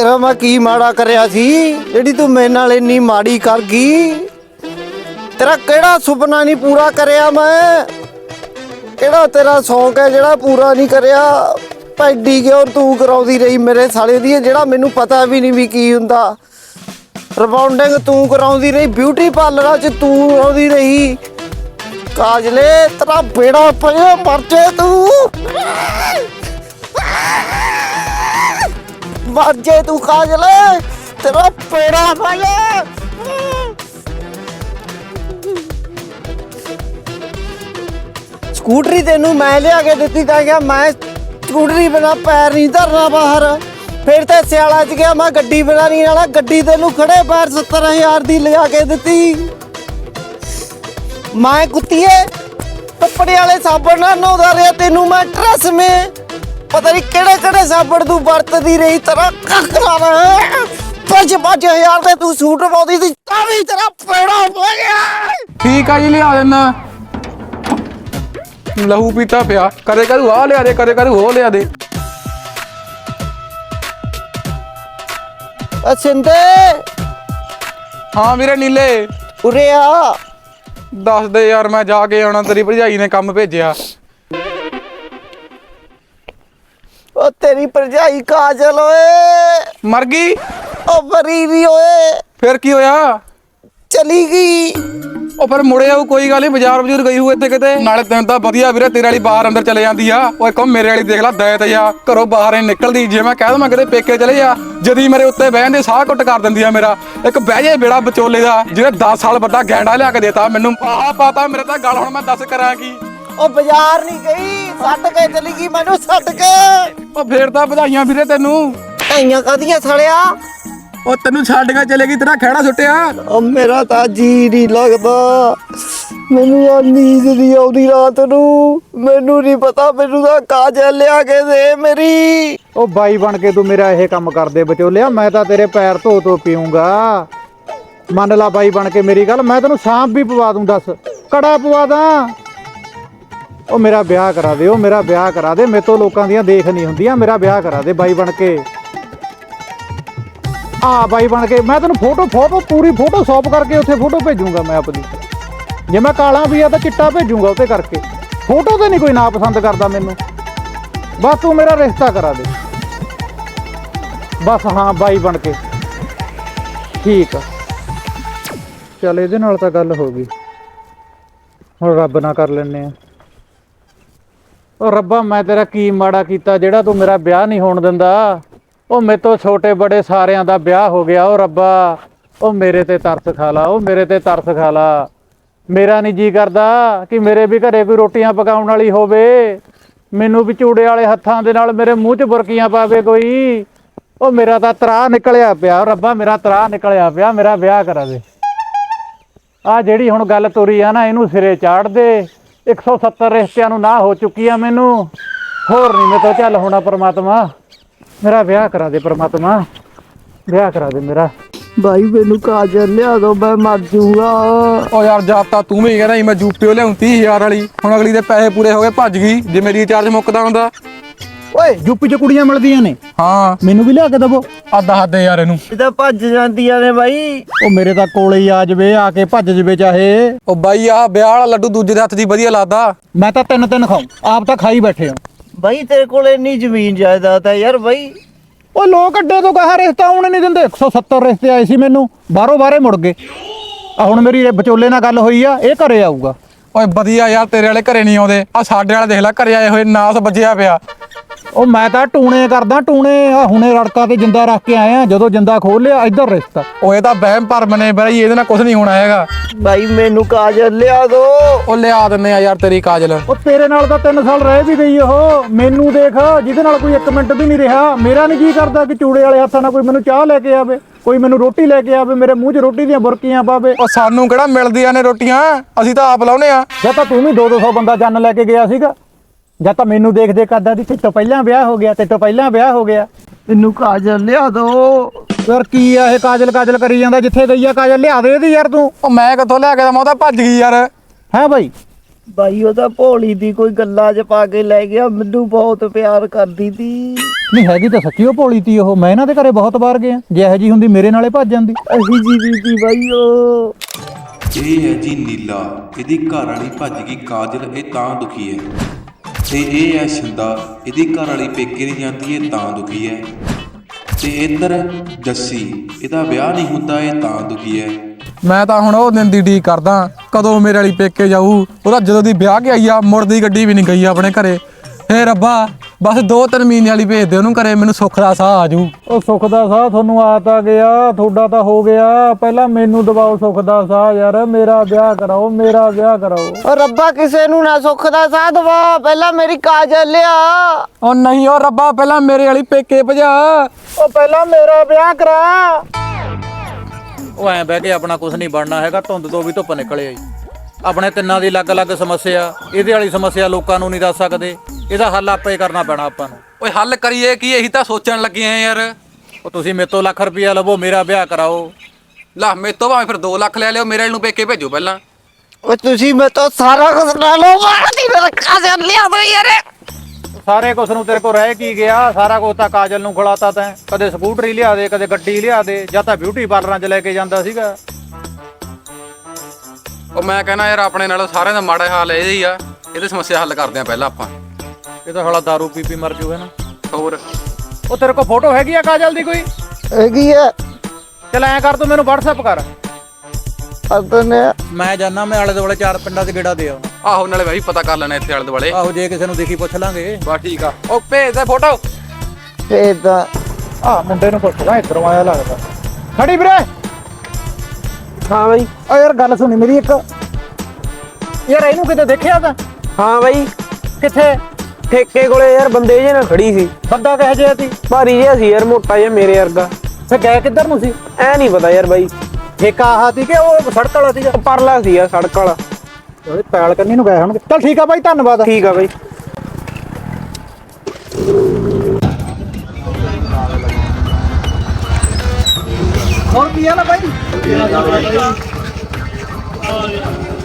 ਤੇਰਾ ਮੈਂ ਕੀ ਮਾੜਾ ਕਰਿਆ ਸੀ? ਜਿਹੜੀ ਤੂੰ ਮੇਰੇ ਨਾਲ ਇੰਨੀ ਮਾੜੀ ਕਰ ਗਈ। ਤੇਰਾ ਕਿਹੜਾ ਸੁਪਨਾ ਨਹੀਂ ਪੂਰਾ ਕਰਿਆ ਮੈਂ? ਕਿਹੜਾ ਤੇਰਾ ਸ਼ੌਂਕ ਹੈ ਜਿਹੜਾ ਪੂਰਾ ਨਹੀਂ ਕਰਿਆ? ਪੈਡੀ ਕਿਉਂ ਤੂੰ ਕਰਾਉਂਦੀ ਰਹੀ ਮੇਰੇ ਸਾਲੇ ਦੀ? ਜਿਹੜਾ ਮੈਨੂੰ ਪਤਾ ਵੀ ਨਹੀਂ ਵੀ ਕੀ ਹੁੰਦਾ। ਰਿਬਾਉਂਡਿੰਗ ਤੂੰ ਕਰਾਉਂਦੀ ਰਹੀ ਬਿਊਟੀ ਪਾਰਲਰਾਂ 'ਚ ਤੂੰ ਕਰਾਉਂਦੀ ਰਹੀ। ਕਾਜਲੇ, ਤੇਰਾ ਬੇੜਾ ਪਿਆ ਮਰਜੇ ਤੂੰ। ਮਰਜੇ ਤੂੰ ਕਾਜਲੇ, ਤੇਰਾ ਬੇੜਾ ਪਿਆ ਸਕੂਟਰੀ ਤੈਨੂੰ ਮੈਂ ਲਿਆ ਕੇ ਦਿੱਤੀ ਤਾਂ ਕਿ ਮੈਂ ਸਕੂਟਰੀ ਬਿਨਾ ਪੈਰ ਨਹੀਂ ਧਰਨਾ ਬਾਹਰ। ਫਿਰ ਤੇ ਸਿਆਲਾ ਚ ਗਿਆ, ਮੈਂ ਗੱਡੀ ਬਿਨਾ ਨਹੀਂ ਵਾਲਾ ਗੱਡੀ ਤੈਨੂੰ ਖੜੇ ਪੈਰ 70000 ਦੀ ਲਿਆ ਕੇ ਦਿੱਤੀ। ਮੈਂ ਕੁੱਤੀਏ, ਕੱਪੜੇ ਵਾਲੇ ਸਾਬਣ ਨਾਲ ਨਹਾਉਂਦਾ ਰਿਹਾ, ਤੈਨੂੰ ਮੈਂ ਟਰਸ ਮੇ ਪਤਾ ਨਹੀਂ ਕਿਹੜੇ ਕਿਹੜੇ ਸਾਬਣ ਤੂੰ ਵਰਤਦੀ ਰਹੀ ਤੇਰਾ ਲਾ ਪੰਜ ਪੰਜ ਹਜ਼ਾਰ ਦੇ ਤੂੰ ਸੂਟ ਪਾਉਂਦੀ ਸੀ ਤਾਂ ਵੀ ਤੇਰਾ ਪੇੜਾ ਹੋ ਗਿਆ। ਠੀਕ ਆ ਜੀ ਲਿਆ ਦੇਣਾ ਲਹੂ ਪੀਤਾ ਪਿਆ। ਕਦੇ ਕਦੇ ਆ ਲਿਆ ਦੇ ਕਦੇ ਕਦੇ ਹੋ ਲਿਆ ਦੇ। ਅਸਿੰਦੇ ਹਾਂ ਵੀਰੇ ਨੀਲੇ। ਉਰੇ ਆ। ਦੱਸ ਦੇ ਯਾਰ ਮੈਂ ਜਾ ਕੇ ਆਉਣਾ ਤੇਰੀ ਭਰਜਾਈ ਨੇ ਕੰਮ ਭੇਜਿਆ। ਉਹ ਤੇਰੀ ਭਰਜਾਈ ਕਾਜਲ ਓਏ। ਮਰ ਗਈ? ਉਹ ਮਰੀ ਵੀ ਓਏ। ਫਿਰ ਕੀ ਹੋਇਆ? ਚਲੀ ਗਈ। ਉਹ ਫਿਰ ਮੁੜੇ ਆਉ ਕੋਈ ਗੱਲ ਨਹੀਂ ਬਾਜ਼ਾਰ ਬਜ਼ੂਰ ਗਈ ਹੋਊ ਇੱਥੇ ਕਿਤੇ। ਨਾਲੇ ਤੈਨੂੰ ਤਾਂ ਵਧੀਆ ਵੀਰੇ ਤੇਰੇ ਵਾਲੀ ਬਾਹਰ ਅੰਦਰ ਚਲੇ ਜਾਂਦੀ ਆ। ਓਏ ਕਹੋ ਮੇਰੇ ਵਾਲੀ ਦੇਖ ਲੈ ਦੈਤ ਆ ਘਰੋਂ ਬਾਹਰ ਨਹੀਂ ਨਿਕਲਦੀ। ਜੇ ਮੈਂ ਕਹਿ ਦਵਾਂ ਕਿਤੇ ਪੇਕੇ ਚਲੇ ਜਾ ਜਦੀ ਮੇਰੇ ਉੱਤੇ ਬਹਿਣ ਦੇ ਸਾਹ ਘੁੱਟ ਕਰ ਦਿੰਦੀ ਆ ਮੇਰਾ। ਇੱਕ ਬਹਿ ਜੇ ਬੇੜਾ ਵਿਚੋਲੇ ਦਾ ਜਿਹਨੇ 10 ਸਾਲ ਵੱਡਾ ਗੈਂਡਾ ਲਿਆ ਕੇ ਦੇਤਾ ਮੈਨੂੰ। ਆਹ ਪਤਾ ਮੇਰੇ ਤਾਂ ਗੱਲ ਹੁਣ ਮੈਂ ਦੱਸ ਕਰਾਂ ਕੀ। ਉਹ ਬਾਜ਼ਾਰ ਨਹੀਂ ਗਈ ਛੱਡ ਕੇ ਚਲੀ ਗਈ ਮੈਨੂੰ ਛੱਡ ਕੇ। ਉਹ ਫੇਰ ਤਾਂ ਵਧਾਈਆਂ ਵੀਰੇ ਤੈਨੂੰ। ਆਈਆਂ ਕਾਦੀਆਂ ਸੜਿਆ ਉਹ ਤੈਨੂੰ ਛੱਡ ਕੇ ਚਲੇ ਗਈ ਤੇਰਾ ਖਹਿੜਾ ਸੁੱਟਿਆ। ਉਹ ਮੇਰਾ ਤਾਂ ਜੀ ਨਹੀਂ ਲੱਗਦਾ। ਮੈਨੂੰ ਯਾਰ ਨੀਂਦ ਨਹੀਂ ਆਉਂਦੀ ਰਾਤ ਨੂੰ। ਮੈਨੂੰ ਨਹੀਂ ਪਤਾ ਮੈਨੂੰ ਤਾਂ ਕਾਜਲ ਲਿਆ ਕੇ ਦੇ ਮੇਰੀ। ਉਹ ਬਾਈ ਬਣ ਕੇ ਤੂੰ ਮੇਰਾ ਇਹ ਕੰਮ ਕਰਦੇ ਵਿਚੋਲਿਆ ਮੈਂ ਤਾਂ ਤੇਰੇ ਪੈਰ ਧੋ ਧੋ ਪੀਊਂਗਾ। ਮੰਨ ਲਾ ਬਾਈ ਬਣ ਕੇ ਮੇਰੀ ਗੱਲ ਮੈਂ ਤੈਨੂੰ ਸਾਂਪ ਵੀ ਪਵਾ ਦੂੰ ਦੱਸ। ਕੜਾ ਪਵਾ ਦਾਂ। ਉਹ ਮੇਰਾ ਵਿਆਹ ਕਰਾ ਦੇ ਉਹ ਮੇਰਾ ਵਿਆਹ ਕਰਾ ਦੇ, ਮੇਰੇ ਤੋਂ ਲੋਕਾਂ ਦੀਆਂ ਦੇਖ ਨਹੀਂ ਹੁੰਦੀਆਂ, ਮੇਰਾ ਵਿਆਹ ਕਰਾ ਦੇ ਬਾਈ ਬਣ ਕੇ। ਆ ਬਾਈ ਬਣ ਕੇ, ਮੈਂ ਤੈਨੂੰ ਫੋਟੋ ਫੋਟੋ ਪੂਰੀ ਫੋਟੋ ਸ਼ਾਪ ਕਰਕੇ ਉੱਥੇ ਫੋਟੋ ਭੇਜੂਗਾ ਮੈਂ ਆਪਣੀ। ਜੇ ਮੈਂ ਕਾਲਾ ਵੀ ਆ ਤਾਂ ਚਿੱਟਾ ਭੇਜੂੰਗਾ ਉੱਤੇ ਕਰਕੇ। ਫੋਟੋ ਤੇ ਨਹੀਂ ਕੋਈ ਨਾ ਪਸੰਦ ਕਰਦਾ ਮੈਨੂੰ। ਬਸ ਤੂੰ ਮੇਰਾ ਰਿਸ਼ਤਾ ਕਰਾ ਦੇ। ਬਸ ਹਾਂ, ਬਾਈ ਬਣ ਕੇ। ਠੀਕ ਆ। ਚੱਲ ਇਹਦੇ ਨਾਲ ਤਾਂ ਗੱਲ ਹੋ ਗਈ। ਹੁਣ ਰੱਬ ਨਾਲ ਕਰ ਲੈਨੇ ਆ। ਉਹ ਰੱਬਾ, ਮੈਂ ਤੇਰਾ ਕੀ ਮਾੜਾ ਕੀਤਾ? ਜਿਹੜਾ ਤੂੰ ਮੇਰਾ ਵਿਆਹ ਨਹੀਂ ਹੋਣ ਦਿੰਦਾ, ਉਹ ਮੇਰੇ ਤੋਂ ਛੋਟੇ ਬੜੇ ਸਾਰਿਆਂ ਦਾ ਵਿਆਹ ਹੋ ਗਿਆ। ਉਹ ਰੱਬਾ, ਉਹ ਮੇਰੇ ਤੇ ਤਰਸ ਖਾ ਲਾ, ਉਹ ਮੇਰੇ ਤੇ ਤਰਸ ਖਾ ਲਾ। ਮੇਰਾ ਨਹੀਂ ਜੀ ਕਰਦਾ ਕਿ ਮੇਰੇ ਵੀ ਘਰੇ ਕੋਈ ਰੋਟੀਆਂ ਪਕਾਉਣ ਵਾਲੀ ਹੋਵੇ। ਮੈਨੂੰ ਵੀ ਚੂੜੇ ਵਾਲੇ ਹੱਥਾਂ ਦੇ ਨਾਲ ਮੇਰੇ ਮੂੰਹ 'ਚ ਬੁਰਕੀਆਂ ਪਾਵੇ ਕੋਈ। ਉਹ ਮੇਰਾ ਤਾਂ ਤਰਾ ਨਿਕਲਿਆ ਪਿਆ। ਰੱਬਾ, ਮੇਰਾ ਤਰਾ ਨਿਕਲਿਆ ਪਿਆ। ਮੇਰਾ ਵਿਆਹ ਕਰਾ ਦੇ ਆ ਜਿਹੜੀ ਹੁਣ ਗੱਲ ਤੁਰੀ ਆ ਨਾ, ਇਹਨੂੰ ਸਿਰੇ ਚਾੜ ਦੇ। 170 ਰਿਸ਼ਤਿਆਂ ਨੂੰ ਨਾ ਹੋ ਚੁੱਕੀ ਆ ਮੈਨੂੰ। ਹੋਰ ਨਹੀਂ ਮੈਂ ਤਾਂ ਚੱਲ ਹੋਣਾ ਪ੍ਰਮਾਤਮਾ। ਮੇਰਾ ਵਿਆਹ ਕਰਾ ਦੇ ਪ੍ਰਮਾਤਮਾ। ਵਿਆਹ ਕਰਾ ਦੇ ਮੇਰਾ। ਭਾਈ ਮੈਨੂੰ ਕਾਜਲ ਲਿਆ ਦੋ ਮੈਂ ਮਰ ਜਾਊਂਗਾ ਉਹ ਯਾਰ ਜਾਪ ਤਾਂ ਤੂੰ ਵੀ ਕਹਿੰਦਾ ਸੀ ਮੈਂ ਜੂਪੀਓ ਲਿਆਉਂ 30000 ਵਾਲੀ। ਹੁਣ ਅਗਲੀ ਦੇ ਪੈਸੇ ਪੂਰੇ ਹੋ ਗਏ ਭੱਜ ਗਈ ਜੇ ਮੇਰੀ ਰਿਚਾਰਜ ਮੁੱਕਦਾ ਹੁੰਦਾ। ਓਏ ਯੂਪੀ 'ਚ ਕੁੜੀਆਂ ਮਿਲਦੀਆਂ ਨੇ। ਹਾਂ। ਮੈਨੂੰ ਵੀ ਲਿਆ ਕੇ ਦਵੋ। ਆ ਦੱਸ ਦੇ ਯਾਰ ਇਹਨੂੰ। ਇਹ ਤਾਂ ਭੱਜ ਜਾਂਦੀਆਂ ਨੇ ਭਾਈ ਉਹ ਮੇਰੇ ਤਾਂ ਕੋਲੇ ਹੀ ਆ ਜਵੇ ਆ ਕੇ ਭੱਜ ਜਵੇ ਚਾਹੇ। ਉਹ ਬਾਈ ਆ ਵਿਆਹ ਵਾਲਾ ਲੱਡੂ ਦੂਜੇ ਦੇ ਹੱਥ ਦੀ ਵਧੀਆ ਲੱਗਦਾ। ਮੈਂ ਤਾਂ ਤਿੰਨ ਤਿੰਨ ਖਾਉ ਆਪ ਤਾਂ ਖਾਈ ਬੈਠੇ ਹਾਂ ਭਾਈ ਤੇਰੇ ਕੋਲ ਇੰਨੀ ਜ਼ਮੀਨ ਜਾਇਦਾਦ ਹੈ ਯਾਰ ਭਾਈ ਉਹ ਲੋਕ ਅੱਡੇ ਤੋਂ ਕਹਾ ਰਿਸ਼ਤਾ ਆਉਣ ਨਹੀਂ ਦਿੰਦੇ। 170 ਰਿਸ਼ਤੇ ਆਏ ਸੀ ਮੈਨੂੰ। ਬਾਹਰੋਂ ਬਾਹਰੇ ਮੁੜ ਗਏ। ਆ ਹੁਣ ਮੇਰੀ ਵਿਚੋਲੇ ਨਾਲ ਗੱਲ ਹੋਈ ਆ ਇਹ ਘਰੇ ਆਊਗਾ। ਓਏ ਵਧੀਆ ਯਾਰ ਤੇਰੇ ਵਾਲੇ ਘਰੇ ਨਹੀਂ ਆਉਂਦੇ। ਆ ਸਾਡੇ ਵਾਲੇ ਦੇਖ ਲੈ ਘਰੇ ਆਏ ਹੋਏ ਨਾਸ ਵੱਜਿਆ ਪਿਆ। ਉਹ ਮੈਂ ਤਾਂ ਟੂਣੇ ਕਰਦਾ ਟੂਣੇ ਆ ਹੁਣੇ ਰੜਕਾ ਤੇ ਜਿੰਦਾ ਰੱਖ ਕੇ ਆਇਆ ਜਦੋਂ ਜਿੰਦਾ ਖੋਲ ਲਿਆ ਇੱਧਰ ਰਿਸ਼ਤਾ। ਉਹ ਇਹ ਤਾਂ ਵਹਿਮ ਭਰਮ ਨੇ ਬਈ ਇਹਦੇ ਨਾਲ ਕੁਝ ਨਹੀਂ ਹੋਣਾ ਹੈਗਾ। ਭਾਈ ਮੈਨੂੰ ਕਾਜਲ ਲਿਆ ਦੋ। ਉਹ ਲਿਆ ਦਿੰਨੇ ਆ ਯਾਰ ਤੇਰੀ ਕਾਜਲ। ਉਹ ਤੇਰੇ ਨਾਲ ਤਾਂ 3 ਸਾਲ ਰਹਿ ਵੀ ਗਈ ਉਹ। ਮੈਨੂੰ ਦੇਖ ਜਿਹਦੇ ਨਾਲ ਕੋਈ 1 ਮਿੰਟ ਵੀ ਨਹੀਂ ਰਿਹਾ। ਮੇਰਾ ਨਹੀਂ ਕੀ ਕਰਦਾ ਕਿ ਚੂੜੇ ਵਾਲੇ ਹੱਥਾਂ ਨਾਲ ਕੋਈ ਮੈਨੂੰ ਚਾਹ ਲੈ ਕੇ ਆਵੇ ਕੋਈ ਮੈਨੂੰ ਰੋਟੀ ਲੈ ਕੇ ਆਵੇ ਮੇਰੇ ਮੂੰਹ 'ਚ ਰੋਟੀ ਦੀਆਂ ਬੁਰਕੀਆਂ ਪਾਵੇ। ਉਹ ਸਾਨੂੰ ਕਿਹੜਾ ਮਿਲਦੀਆਂ ਨੇ ਰੋਟੀਆਂ? ਅਸੀਂ ਤਾਂ ਆਪ ਲਾਉਨੇ ਆ। ਜਾਂ ਤਾਂ ਤੂੰ ਵੀ 2-200 ਬੰਦਾ ਜੰਨ ਲੈ ਕੇ ਗਿਆ ਸੀਗਾ। ਜਾਂ ਤਾਂ ਮੈਨੂੰ ਦੇਖ ਦੇਖ ਕਰਦਾ ਦੀ ਤੋਂ ਪਹਿਲਾਂ ਵਿਆਹ ਹੋ ਗਿਆ ਤੇ ਤੋਂ ਪਹਿਲਾਂ ਵਿਆਹ ਹੋ ਗਿਆ। ਮੈਨੂੰ ਕਾਜਲ ਲਿਆ ਦੋ। ਯਾਰ ਕੀ ਆ ਇਹ ਕਾਜਲ ਕਾਜਲ ਕਰੀ ਜਾਂਦਾ ਜਿੱਥੇ ਗਈ ਆ ਕਾਜਲ ਲਿਆ ਦੇ ਇਹਦੀ ਯਾਰ ਤੂੰ। ਉਹ ਮੈਂ ਕਿੱਥੋਂ ਲਿਆ ਕੇ ਦਵਾਂ ਉਹ ਤਾਂ ਭੱਜ ਗਈ ਯਾਰ। ਹੈ ਬਾਈ? ਬਾਈ ਉਹ ਤਾਂ ਭੋਲੀ ਦੀ ਕੋਈ ਗੱਲਾਂ 'ਚ ਪਾ ਕੇ ਲੈ ਗਿਆ ਮੈਨੂੰ ਬਹੁਤ ਪਿਆਰ ਕਰਦੀ ਤੀ। ਨਹੀਂ ਹੈਗੀ ਤਾਂ ਸੱਚੀ ਉਹ ਭੋਲੀ ਤੀ ਉਹ। ਮੈਂ ਇਹਨਾਂ ਦੇ ਘਰੇ ਬਹੁਤ ਵਾਰ ਗਿਆ। ਜੇ ਇਹੋ ਜੀ ਹੁੰਦੀ ਮੇਰੇ ਨਾਲੇ ਭੱਜ ਜਾਂਦੀ। ਅਹੀ ਜੀ ਦੀ ਤੀ ਬਾਈ ਉਹ। ਇਹ ਹੈ ਜੀ ਨੀਲਾ ਇਹਦੀ ਘਰ ਵਾਲੀ ਭੱਜ ਗਈ ਕਾਜਲ ਇਹ ਤਾਂ ਦੁਖੀ ਹੈ। ਤੇ ਇਹ ਹੈ ਸ਼ਿੰਦਾ, ਇਹਦੀ ਘਰ ਵਾਲੀ ਪੇਕੇ ਨਹੀਂ ਜਾਂਦੀ ਇਹ ਤਾਂ ਦੁਖੀ ਹੈ। ਤੇ ਇੱਧਰ ਜੱਸੀ, ਇਹਦਾ ਵਿਆਹ ਨਹੀਂ ਹੁੰਦਾ, ਇਹ ਤਾਂ ਦੁਖੀ ਹੈ। ਮੈਂ ਤਾਂ ਹੁਣ ਉਹ ਦਿਨ ਦੀ ਡੀ ਕਰਦਾ, ਕਦੋਂ ਮੇਰੇ ਵਾਲੀ ਪੇਕੇ ਜਾਊ, ਉਹਦਾ ਜਦੋਂ ਦੀ ਵਿਆਹ ਕੇ ਆਈ ਆ, ਮੁੜਦੀ ਗੱਡੀ ਵੀ ਨਹੀਂ ਗਈ ਆਪਣੇ ਘਰੇ। ਹੇ ਰੱਬਾ ਬਸ ਦੋ ਤਿੰਨ ਮਹੀਨੇ ਵਾਲੀ ਭੇਜ ਦੇ ਉਹਨੂੰ ਘਰੇ ਮੈਨੂੰ ਸੁੱਖ ਦਾ ਸਾਹ ਆਜੂ ਉਹ ਸੁੱਖ ਦਾ ਸਾਹ ਤੁਹਾਨੂੰ ਆ ਤਾਂ ਗਿਆ ਤੁਹਾਡਾ ਤਾਂ ਹੋ ਗਿਆ। ਪਹਿਲਾਂ ਮੈਨੂੰ ਦਬਾਓ ਸੁੱਖ ਦਾ ਸਾਹ ਯਾਰ ਮੇਰਾ ਵਿਆਹ ਕਰਾਓ ਮੇਰਾ ਵਿਆਹ ਕਰਾਓ। ਰੱਬਾ ਕਿਸੇ ਨੂੰ ਨਾ ਸੁੱਖ ਦਾ ਸਾਹ ਦਵਾ ਪਹਿਲਾਂ ਮੇਰੀ ਕਾਜਲ ਲਿਆ। ਉਹ ਨਹੀਂ ਉਹ ਰੱਬਾ ਪਹਿਲਾਂ ਮੇਰੇ ਵਾਲੀ ਪੇਕੇ ਭਜਾ। ਉਹ ਪਹਿਲਾਂ ਮੇਰਾ ਵਿਆਹ ਕਰਾ। ਉਹ ਐਂ ਬਹਿ ਕੇ ਆਪਣਾ ਕੁਝ ਨਹੀਂ ਬਣਨਾ ਹੈਗਾ ਧੁੰਦ ਤੋਂ ਵੀ ਧੁੱਪ ਨਿਕਲੇ ਆਈ ਆਪਣੇ ਤਿੰਨਾਂ ਦੀ ਅਲੱਗ-ਅਲੱਗ ਸਮੱਸਿਆ ਇਹਦੇ ਵਾਲੀ ਸਮੱਸਿਆ ਲੋਕਾਂ ਨੂੰ ਨਹੀਂ ਦੱਸ ਸਕਦੇ। ਇਹਦਾ ਹੱਲ ਆਪੇ ਕਰਨਾ ਪੈਣਾ ਆਪਾਂ ਨੂੰ। ਓਏ ਹੱਲ ਕਰੀਏ ਕੀ? ਇਹੀ ਤਾਂ ਸੋਚਣ ਲੱਗੇ ਆ ਯਾਰ। ਉਹ ਤੁਸੀਂ ਮੇਰੇ ਤੋਂ ਲੱਖ ਰੁਪਇਆ ਲਵੋ ਮੇਰਾ ਵਿਆਹ ਕਰਾਓ। ਲਾ ਮੇਰੇ ਤੋਂ ਭਾਵੇਂ ਫਿਰ 2 ਲੱਖ ਲੈ ਲਿਓ ਮੇਰੇ ਵਾਲੀ ਨੂੰ ਪੇਕੇ ਭੇਜੋ ਪਹਿਲਾਂ। ਉਹ ਤੁਸੀਂ ਮੇਰੇ ਤੋਂ ਸਾਰਾ ਕੁਝ ਲੈ ਲਓ ਮਾਰਦੀ ਮੇਰਾ ਕਾਜਲ ਲਿਆ ਦੋ ਯਾਰ। ਸਾਰੇ ਕੁਛ ਨੂੰ ਤੇਰੇ ਕੋਲ ਰਹਿ ਕੀ ਗਿਆ? ਸਾਰਾ ਕੁਝ ਤਾਂ ਕਾਜਲ ਨੂੰ ਖਿਲਾਤਾ ਤੈਂ। ਕਦੇ ਸਕੂਟਰੀ ਲਿਆ ਦੇ ਕਦੇ ਗੱਡੀ ਲਿਆ ਦੇ ਜਾਂ ਤਾਂ ਬਿਊਟੀ ਪਾਰਲਰਾਂ 'ਚ ਲੈ ਕੇ ਜਾਂਦਾ ਸੀਗਾ। ਉਹ ਮੈਂ ਕਹਿੰਦਾ ਯਾਰ ਆਪਣੇ ਨਾਲ ਸਾਰਿਆਂ ਦਾ ਮਾੜਾ ਹਾਲ ਇਹ ਹੀ ਆ ਇਹਦੀ ਸਮੱਸਿਆ ਹੱਲ ਕਰਦੇ ਆ ਪਹਿਲਾਂ ਆਪਾਂ। ਇਹ ਤਾਂ ਸਾਲਾ ਦਾਰੂ ਪੀ ਪੀ ਮਰ ਜੂ ਹੈ ਨਾ। ਹੋਰ? ਉਹ ਤੇਰੇ ਕੋਲ ਫੋਟੋ ਹੈਗੀ ਆ ਕਾਜਲ ਦੀ ਕੋਈ? ਹੈਗੀ ਹੈ ਚਲ ਐਂ ਕਰ ਤੂੰ ਮੈਨੂੰ WhatsApp ਕਰ। ਅਦਨੇ ਮੈਂ ਜਾਣਾ ਮੈਂ ਆਲੇ ਦੁਆਲੇ ਚਾਰ ਪਿੰਡਾਂ 'ਚ ਗੇੜਾ ਦੇ ਆਹੋ ਨਾਲੇ ਵਹੀ ਪਤਾ ਕਰ ਲੈਣਾ ਇੱਥੇ ਆਲੇ ਦੁਆਲੇ। ਆਹੋ ਜੇ ਕਿਸੇ ਨੂੰ ਦੇਖੀ ਪੁੱਛ ਲਾਂਗੇ। ਬਸ ਠੀਕ ਆ। ਉਹ ਭੇਜ ਦੇ ਫੋਟੋ। ਫੇਦਾ ਆ ਮੁੰਡੇ ਨੂੰ ਪੁੱਛਦਾ ਇਧਰੋਂ ਆਇਆ ਲੱਗਦਾ। ਖੜੀ ਵੀਰੇ! ਹਾਂ ਬਾਈ। ਓ ਯਾਰ ਗੱਲ ਸੁਣੀ ਮੇਰੀ ਇੱਕ। ਯਾਰ ਇਹਨੂੰ ਕਿਤੇ ਦੇਖਿਆ ਤਾਂ? ਹਾਂ ਬਾਈ। ਕਿੱਥੇ? ਠੇਕੇ ਕੋਲੇ ਯਾਰ ਬੰਦੇ ਜੇ ਨਾ ਖੜੀ ਸੀ। ਬੰਦਾ ਕਹੇ ਜਿਹਾ ਸੀ? ਭਾਰੀ ਜਿਹਾ ਸੀ ਯਾਰ ਮੋਟਾ ਜਿਹਾ ਮੇਰੇ ਵਰਗਾ। ਫੇ ਗਏ ਕਿੱਧਰ ਨੂੰ ਸੀ? ਐ ਨਹੀਂ ਪਤਾ ਯਾਰ ਬਾਈ। ਠੇਕਾ ਆਹ ਸੀ ਕਿ ਉਹ ਸੜਕ ਵਾਲਾ ਉਹ ਪਰਲਾ ਸੀ ਯਾਰ ਸੜਕ ਵਾਲਾ। ਉਹਦੇ ਪੈਲ ਕੰਨੀ ਨੂੰ ਗਏ ਹੋਣਗੇ। ਚਲ ਠੀਕ ਆ ਬਾਈ ਧੰਨਵਾਦ। ਠੀਕ ਆ ਬਾਈ। ਹੋਰ ਕੀ ਆ ਨਾ ਬਾਈ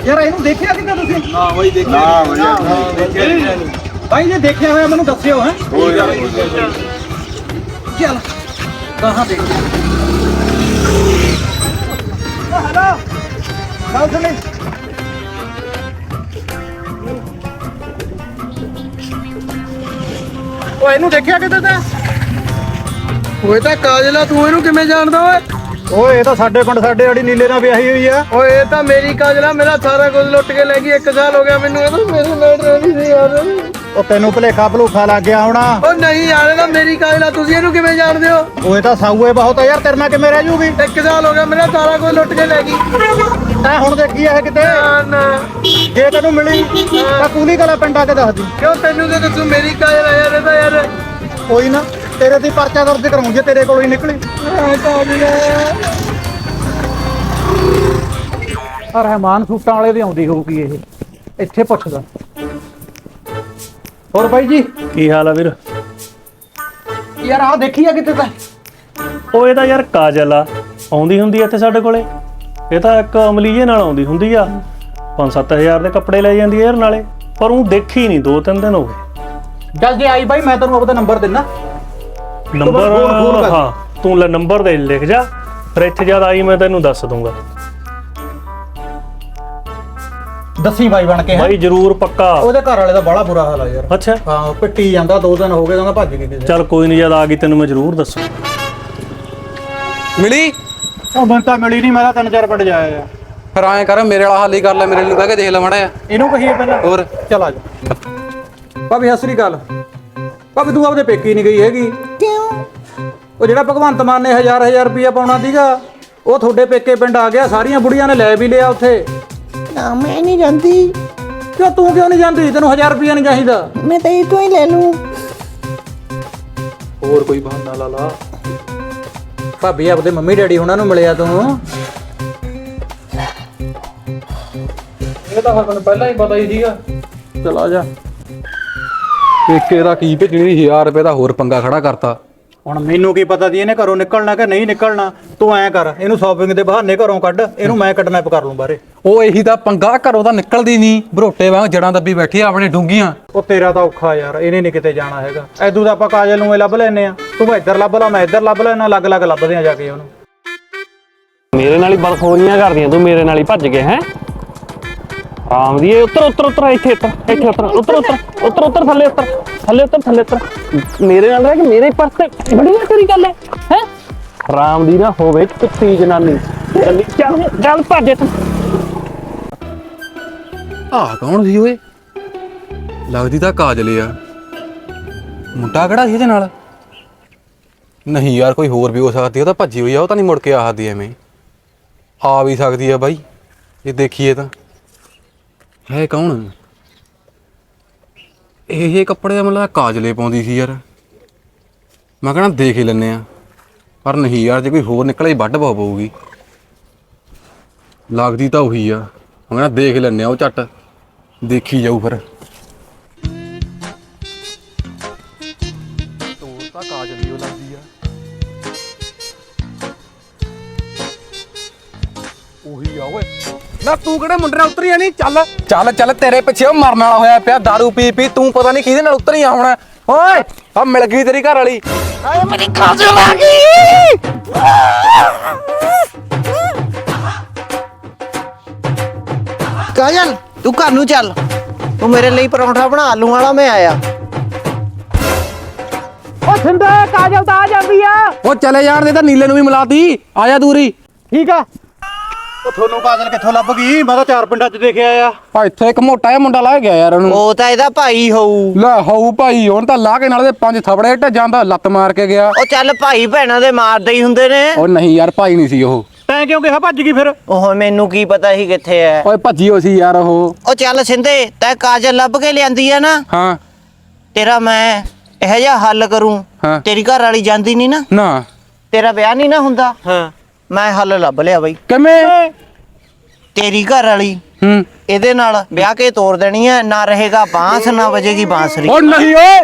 ਯਾਰ ਇਹਨੂੰ ਦੇਖਿਆ ਕਿੱਥੇ ਤੁਸੀਂ? ਹਾਂ ਬਾਈ ਦੇਖਿਆ ਨਾ ਦੇਖਿਆ ਬਾਈ ਜੇ ਦੇਖਿਆ ਹੋਇਆ ਮੈਨੂੰ ਦੱਸਿਓ ਹੈ। ਚੱਲ ਕਹਾਂ ਦੇਖ ਹੈਲੋ। ਗੱਲ ਸੁਣੀ ਇਹਨੂੰ ਦੇਖਿਆ ਕਿਤੇ ਤਾਂ? ਓਏ ਤਾਂ ਕਾਜਲਾ ਤੂੰ ਇਹਨੂੰ ਕਿਵੇਂ ਜਾਣਦਾ ਓਏ? ਓਏ ਇਹ ਤਾਂ ਸਾਡੇ ਪਿੰਡ ਸਾਡੇ ਆੜੀ ਨੀਲੇ ਨਾਲ ਵਿਆਹੀ ਹੋਈ ਆ। ਓਏ ਇਹ ਤਾਂ ਮੇਰੀ ਕਾਜਲਾ ਮੇਰਾ ਸਾਰਾ ਕੁਝ ਲੁੱਟ ਕੇ ਲੈ ਗਈ 1 ਸਾਲ ਹੋ ਗਿਆ ਮੈਨੂੰ ਇਹ ਤਾਂ ਮੇਰੇ ਨਾਲ ਰਹਿੰਦੀ ਸੀ ਯਾਰ। ਉਹ ਤੈਨੂੰ ਭਲੇਖਾ ਭਲੂਖਾ ਲੱਗ ਗਿਆ ਹੋਣਾ। ਓ ਨਹੀਂ ਯਾਰ ਇਹ ਤਾਂ ਮੇਰੀ ਕਾਜਲਾ ਤੁਸੀਂ ਇਹਨੂੰ ਕਿਵੇਂ ਜਾਣਦੇ ਹੋ? ਓਏ ਤਾਂ ਸਾਊਏ ਬਹੁਤ ਆ ਯਾਰ ਤੇਰੇ ਨਾਲ ਕਿਵੇਂ ਰਹਿ ਜੂਗੀ? 1 ਸਾਲ ਹੋ ਗਿਆ ਮੇਰਾ ਸਾਰਾ ਕੁਝ ਲੁੱਟ ਕੇ ਲੈ ਗਈ। ਤੈਂ ਹੁਣ ਦੇਖੀ ਇਹ ਕਿਤੇ? ਨਾ ਜੇ ਤੈਨੂੰ ਮਿਲੀ ਤਾਂ ਕੂਲੀ ਗਲਾ ਪਿੰਡ ਆ ਕੇ ਦੱਸ ਦੀ ਕਿਉਂ ਤੈਨੂੰ ਤਾਂ ਦੱਸੂ ਮੇਰੀ ਕਾਜਲਾ ਯਾਰ ਇਹ ਤਾਂ ਯਾਰ ਕੋਈ ਨਾ। ਤੇਰੇ ਤੇ ਪਰਚਾ ਦਰਜ ਕਰਾਉਂ ਜੇ ਤੇਰੇ ਕੋਲੋਂ ਹੀ ਨਿਕਲੀ। ਆ ਰਹਿਮਾਨ ਸੂਟਾਂ ਵਾਲੇ ਦੀ ਆਉਂਦੀ ਹੋਊਗੀ ਇਹ। ਇੱਥੇ ਪੁੱਛਦਾ। ਹੋਰ ਬਾਈ ਜੀ? ਕੀ ਹਾਲ ਆ ਵੀਰ? ਯਾਰ ਆਹ ਦੇਖੀ ਆ ਕਿਤੇ ਤਾਂ। ਉਹ ਇਹ ਤਾਂ ਯਾਰ ਕਾਜਲ ਆ। ਆਉਂਦੀ ਹੁੰਦੀ ਆ ਇੱਥੇ ਸਾਡੇ ਕੋਲੇ। ਇਹ ਤਾਂ ਇੱਕ ਅਮਲੀਏ ਨਾਲ ਆਉਂਦੀ ਹੁੰਦੀ ਆ। 5-7000 ਦੇ ਕੱਪੜੇ ਲੈ ਜਾਂਦੀ ਆ ਯਾਰ ਨਾਲੇ। ਪਰ ਉਹ ਦੇਖੀ ਨਹੀਂ ਦੋ ਤਿੰਨ ਦਿਨ ਹੋ ਗਏ। ਚੱਲ ਜੇ ਆਈ ਬਾਈ ਮੈਂ ਤੈਨੂੰ ਆਪਦਾ ਨੰਬਰ ਦਿੰਦਾ ਨੰਬਰ ਫੋਨ- ਫੋਨ ਕਰ। ਹਾਂ ਤੂੰ ਲੈ ਨੰਬਰ ਦੇ ਲਿਖ ਜਾ ਫਿਰ ਇੱਥੇ ਜਦ ਆਈ ਮੈਂ ਤੈਨੂੰ ਦੱਸ ਦੂੰਗਾ ਦੱਸੀ ਬਾਈ ਬਣ ਕੇ ਹੈਂ। ਬਾਈ ਜਰੂਰ ਪੱਕਾ। ਉਹਦੇ ਘਰ ਵਾਲੇ ਦਾ ਬੜਾ ਬੁਰਾ ਹਾਲ ਆ ਯਾਰ। ਅੱਛਾ। ਹਾਂ ਉਹ ਪਿੱਟੀ ਜਾਂਦਾ ਦੋ ਦਿਨ ਹੋ ਗਏ ਤਾਂ ਭੱਜ ਗਈ ਕਿਸੇ ਚੱਲ ਕੋਈ ਨਹੀਂ ਜਦ ਆ ਗਈ ਤੈਨੂੰ ਮੈਂ ਜਰੂਰ ਦੱਸੂ। ਮਿਲੀ? ਉਹ ਤਾਂ ਮਿਲੀ ਨਹੀਂ ਮੈਂ ਤਾਂ ਤਿੰਨ ਚਾਰ ਪਿੰਡ ਜਾਇਆ ਆ। ਫਿਰ ਐਂ ਕਰ ਮੇਰੇ ਵਾਲਾ ਹੱਲ ਹੀ ਕਰ ਲੈ ਮੇਰੇ ਨੂੰ ਕਹਿ ਕੇ ਦੇਖ ਲੈ ਮਾੜਾ ਜਿਹਾ। ਇਹਨੂੰ ਕਹੀਏ ਪਹਿਲਾਂ। ਹੋਰ। ਚਲ ਆ ਜਾ। ਭਾਬੀ ਸਤਿ ਸ੍ਰੀ ਅਕਾਲ। ਭਾਬੀ ਤੂੰ ਆਪਦੇ ਪੇਕੀ ਨਹੀਂ ਗਈ ਹੈਗੀ। ਉਹ ਜਿਹੜਾ ਭਗਵੰਤ ਮਾਨ ਨੇ ਹਜ਼ਾਰ ਹਜ਼ਾਰ ਰੁਪਇਆ ਪਾਉਣਾ ਸੀਗਾ ਉਹ ਤੁਹਾਡੇ ਪੇਕੇ ਪਿੰਡ ਆ ਗਿਆ ਸਾਰੀਆਂ ਬੁੜੀਆਂ ਨੇ ਲੈ ਵੀ ਲਿਆ ਉੱਥੇ। ਨਾ ਮੈਂ ਨਹੀਂ ਜਾਂਦੀ। ਕਿਉਂ ਤੂੰ ਕਿਉਂ ਨਹੀਂ ਜਾਂਦੀ? ਤੈਨੂੰ ਹਜ਼ਾਰ ਰੁਪਇਆ ਨਹੀਂ ਚਾਹੀਦਾ। ਮੈਂ ਤਾਂ ਇਹ ਤੋਂ ਹੀ ਲੈ ਲੂੰ। ਹੋਰ ਕੋਈ ਬਹਾਨਾ ਲਾ ਲਾ। ਭਾਬੀ ਆਪਦੇ ਮੰਮੀ ਡੈਡੀ ਹੁਣਾਂ ਨੂੰ ਮਿਲਿਆ ਤੂੰ। ਇਹ ਤਾਂ ਮੈਨੂੰ ਪਹਿਲਾਂ ਹੀ ਪਤਾ ਹੀ ਸੀਗਾ। ਚਲ ਆ ਜਾ। ਪੇਕੇ ਦਾ ਕੀ ਭੇਜਣੀ? 1000 ਰੁਪਏ ਦਾ ਹੋਰ ਪੰਗਾ ਖੜਾ ਕਰਤਾ। ਹੁਣ ਮੈਨੂੰ ਕੀ ਪਤਾ ਦੀ ਇਹਨੇ ਘਰੋਂ ਨਿਕਲਣਾ ਕਿ ਨਹੀਂ ਨਿਕਲਣਾ? ਤੂੰ ਐਂ ਕਰ ਇਹਨੂੰ ਸ਼ਾਪਿੰਗ ਦੇ ਬਹਾਨੇ ਘਰੋਂ ਕੱਢ ਇਹਨੂੰ ਮੈਂ ਕਿਡਨੈਪ ਕਰ ਲੂੰ ਬਾਰੇ ਉਹ ਇਹੀ ਤਾਂ ਪੰਗਾ ਘਰੋਂ ਤਾਂ ਨਿਕਲਦੀ ਨਹੀਂ। ਬਰੋਟੇ ਵਾਂਗ ਜੜਾਂ ਦੱਬੀ ਬੈਠੀ ਆ ਆਪਣੇ ਡੂੰਗੀਆਂ ਉਹ ਤੇਰਾ ਤਾਂ ਔਖਾ ਯਾਰ ਇਹਨੇ ਨਹੀਂ ਕਿਤੇ ਜਾਣਾ ਹੈਗਾ। ਐਦੂ ਦਾ ਆਪਾਂ ਕਾਜਲ ਨੂੰ ਇਹ ਲੱਭ ਲੈਨੇ ਆ ਤੂੰ ਇੱਧਰ ਲੱਭ ਲਾ ਮੈਂ ਇੱਧਰ ਲੱਭ ਲੈਣਾ ਅਲੱਗ-ਅਲੱਗ ਲੱਭਦੇ ਆ ਜਾ ਕੇ ਉਹਨੂੰ। ਮੇਰੇ ਨਾਲ ਹੀ ਬਦਖੋਰੀਆਂ ਕਰਦੀਆਂ ਤੂੰ ਮੇਰੇ ਨਾਲ ਹੀ ਭੱਜ ਕੇ ਹੈ? ਆਮ ਦੀ ਉੱਤਰ ਉੱਤਰ ਉੱਤਰ ਇੱਥੇ ਉੱਤਰ ਇੱਥੇ ਉੱਤਰ ਉੱਤਰ ਉੱਤਰ ਉੱਤਰ ਉੱਤਰ ਥੱਲੇ ਉੱਤਰ। ਥੱਲੇ ਉੱਤਰ ਥੱਲੇ ਉੱਤਰ। ਮੇਰੇ ਨਾਲ ਰਹਿ ਕੇ ਮੇਰੇ ਪਰਸ ਤੇ ਬੜੀ ਤੇਰੀ ਗੱਲ ਹੈ ਹੈ? ਰਾਮ ਦੀ ਨਾ ਹੋਵੇ ਕੁੱਤੀ ਜਨਾਨੀ। ਚੱਲੀ ਚੱਲ ਚੱਲ ਭੱਜ ਇੱਥੋਂ। ਆਹ ਕੌਣ ਸੀ ਓਏ? ਲੱਗਦੀ ਤਾਂ ਕਾਜਲੇ ਆ। ਮੁੰਡਾ ਕਿਹੜਾ ਸੀ ਇਹਦੇ ਨਾਲ? ਨਹੀਂ ਯਾਰ ਕੋਈ ਹੋਰ ਵੀ ਹੋ ਸਕਦੀ ਆ, ਉਹ ਤਾਂ ਭੱਜੀ ਹੋਈ ਆ ਉਹ ਤਾਂ ਨਹੀਂ ਮੁੜ ਕੇ ਆ ਸਕਦੀ ਐਵੇਂ। ਆ ਵੀ ਸਕਦੀ ਆ ਬਾਈ ਜੇ ਦੇਖੀਏ ਤਾਂ। ਹੈ ਕੌਣ? ਇਹ ਇਹ ਕੱਪੜੇ ਦਾ ਮਤਲਬ ਕਾਜਲੇ ਪਾਉਂਦੀ ਸੀ ਯਾਰ। ਮੈਂ ਕਹਿੰਦਾ ਦੇਖ ਹੀ ਲੈਨੇ ਆ। ਪਰ ਨਹੀਂ ਯਾਰ, ਜੇ ਕੋਈ ਹੋਰ ਨਿਕਲੇ ਵੱਢ ਪਾ ਪਊਗੀ। ਲੱਗਦੀ ਤਾਂ ਉਹੀ ਆ। ਮੈਂ ਕਹਿੰਦਾ ਦੇਖ ਲੈਨੇ ਆ ਉਹ ਝੱਟ। ਦੇਖੀ ਜਾਊ ਫਿਰ। ਨਾ ਤੂੰ ਕਿਹੜੇ ਮੁੰਡੇ ਨਾਲ ਉਤਰੀ ਨਹੀਂ ਚੱਲ। ਚੱਲ ਚੱਲ ਤੇਰੇ ਪਿੱਛੇ ਉਹ ਮਰਨ ਵਾਲਾ ਹੋਇਆ ਪਿਆ दारू ਪੀ ਪੀ ਤੂੰ ਪਤਾ ਨਹੀਂ ਕਿਹਦੇ ਨਾਲ ਉਤਰੀ ਆ ਹੁਣ। ਓਏ ਆ ਮਿਲ ਗਈ ਤੇਰੀ ਘਰ ਵਾਲੀ। ਕਾਜਲ ਤੂੰ ਘਰ ਨੂੰ ਚੱਲ। ਤੂੰ ਮੇਰੇ ਲਈ ਪਰੌਂਠਾ ਬਣਾ ਆਲੂ ਵਾਲਾ ਮੈਂ ਆਇਆ। ਉਹ ਸਿੰਦਾ ਕਾਜਲ ਤਾਂ ਆ ਜਾਂਦੀ ਆ। ਉਹ ਚਲੇ ਜਾਣ ਦੇ ਤਾਂ ਨੀਲੇ ਨੂੰ ਵੀ ਮਿਲਾਤੀ। ਆਇਆ ਦੂਰੀ। ਠੀਕ ਆ। ਉਹ ਤੁਹਾਨੂੰ ਕਾਜਲ ਕਿੱਥੋਂ ਲੱਭ ਗਈ? ਮੈਂ ਤਾਂ ਚਾਰ ਪਿੰਡਾਂ 'ਚ ਦੇਖਿਆ ਆ। ਆ ਇੱਥੇ ਇੱਕ ਮੋਟਾ ਜਿਹਾ ਮੁੰਡਾ ਲਾ ਗਿਆ ਯਾਰ ਉਹਨੂੰ। ਉਹ ਤਾਂ ਇਹਦਾ ਭਾਈ ਹੋਊ। ਲੈ ਹੋਊ ਭਾਈ ਹੁਣ ਤਾਂ ਲਾ ਕੇ ਨਾਲ ਦੇ ਪੰਜ ਥਪੜੇ ਢ ਜਾਂਦਾ ਲੱਤ ਮਾਰ ਕੇ ਗਿਆ। ਉਹ ਚੱਲ ਭਾਈ ਭੈਣਾਂ ਦੇ ਮਾਰਦੇ ਹੀ ਹੁੰਦੇ ਨੇ। ਉਹ ਨਹੀਂ ਯਾਰ ਭਾਈ ਨਹੀਂ ਸੀ ਉਹ। ਤੈਂ ਕਿਉਂ ਕਿਹਾ ਭੱਜ ਗਈ ਫਿਰ? ਉਹ ਮੈਨੂੰ ਕੀ ਪਤਾ ਸੀ ਕਿੱਥੇ ਐ। ਓਏ ਭੱਜੀ ਹੋ ਸੀ ਯਾਰ ਉਹ। ਉਹ ਚੱਲ ਸਿੰਦੇ ਤੈ ਕਾਜਲ ਲੱਭ ਕੇ ਲਿਆਂਦੀ ਆ ਨਾ। ਹਾਂ। ਤੇਰਾ ਮੈਂ ਇਹੋ ਜਿਹਾ ਹੱਲ ਕਰੂੰ। ਹਾਂ। ਤੇਰੀ ਘਰ ਵਾਲੀ ਜਾਂਦੀ ਨਹੀਂ ਨਾ। ਨਾ। ਤੇਰਾ ਵਿਆਹ ਨਹੀਂ ਨਾ ਹੁੰਦਾ। ਹਾਂ। ਮੈਂ ਹੱਲ ਲੱਭ ਲਿਆ ਬਈ। ਕਿਵੇਂ? ਤੇਰੀ ਘਰ ਵਾਲੀ। ਹੂੰ। ਇਹਦੇ ਨਾਲ ਵਿਆਹ ਕੇ ਤੋਰ ਦੇਣੀ ਐ ਨਾ ਰਹੇਗਾ ਬਾਂਸ ਨਾ ਵਜੇਗੀ ਬਾਂਸਰੀ। ਉਹ ਨਹੀਂ ਓਏ।